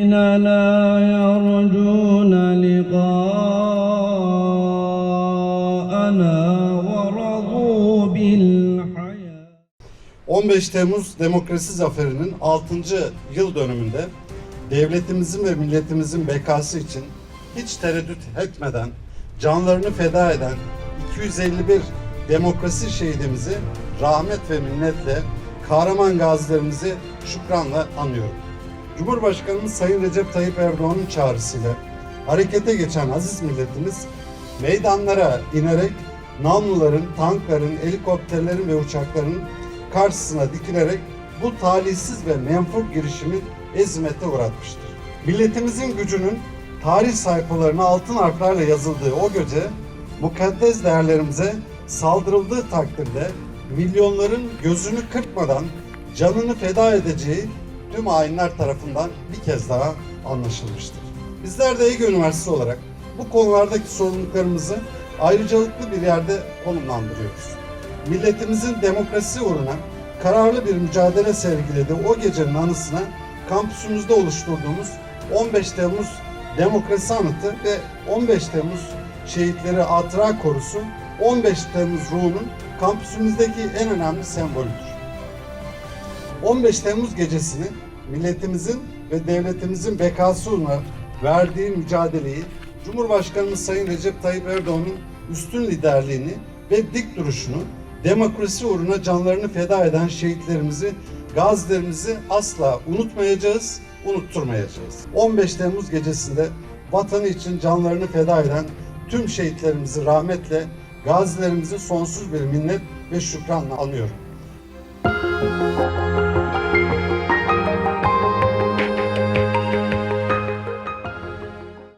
الذين لا يرجون لقاءنا ورضوا بالحياة 15 Temmuz Demokrasi Zaferi'nin 6. yıl dönümünde devletimizin ve milletimizin bekası için hiç tereddüt etmeden canlarını feda eden 251 demokrasi şehidimizi rahmet ve minnetle kahraman gazilerimizi şükranla anıyorum. Cumhurbaşkanımız Sayın Recep Tayyip Erdoğan'ın çağrısıyla harekete geçen aziz milletimiz meydanlara inerek namluların, tankların, helikopterlerin ve uçakların karşısına dikilerek bu talihsiz ve menfur girişimi ezimete uğratmıştır. Milletimizin gücünün tarih sayfalarına altın harflerle yazıldığı o gece mukaddes değerlerimize saldırıldığı takdirde milyonların gözünü kırpmadan canını feda edeceği tüm hainler tarafından bir kez daha anlaşılmıştır. Bizler de Ege Üniversitesi olarak bu konulardaki sorumluluklarımızı ayrıcalıklı bir yerde konumlandırıyoruz. Milletimizin demokrasi uğruna kararlı bir mücadele sergilediği o gecenin anısına kampüsümüzde oluşturduğumuz 15 Temmuz Demokrasi Anıtı ve 15 Temmuz Şehitleri Hatıra Korusu 15 Temmuz ruhunun kampüsümüzdeki en önemli sembolüdür. 15 Temmuz gecesini milletimizin ve devletimizin bekası uğruna verdiği mücadeleyi Cumhurbaşkanımız Sayın Recep Tayyip Erdoğan'ın üstün liderliğini ve dik duruşunu demokrasi uğruna canlarını feda eden şehitlerimizi, gazilerimizi asla unutmayacağız, unutturmayacağız. 15 Temmuz gecesinde vatanı için canlarını feda eden tüm şehitlerimizi rahmetle, gazilerimizi sonsuz bir minnet ve şükranla anıyorum.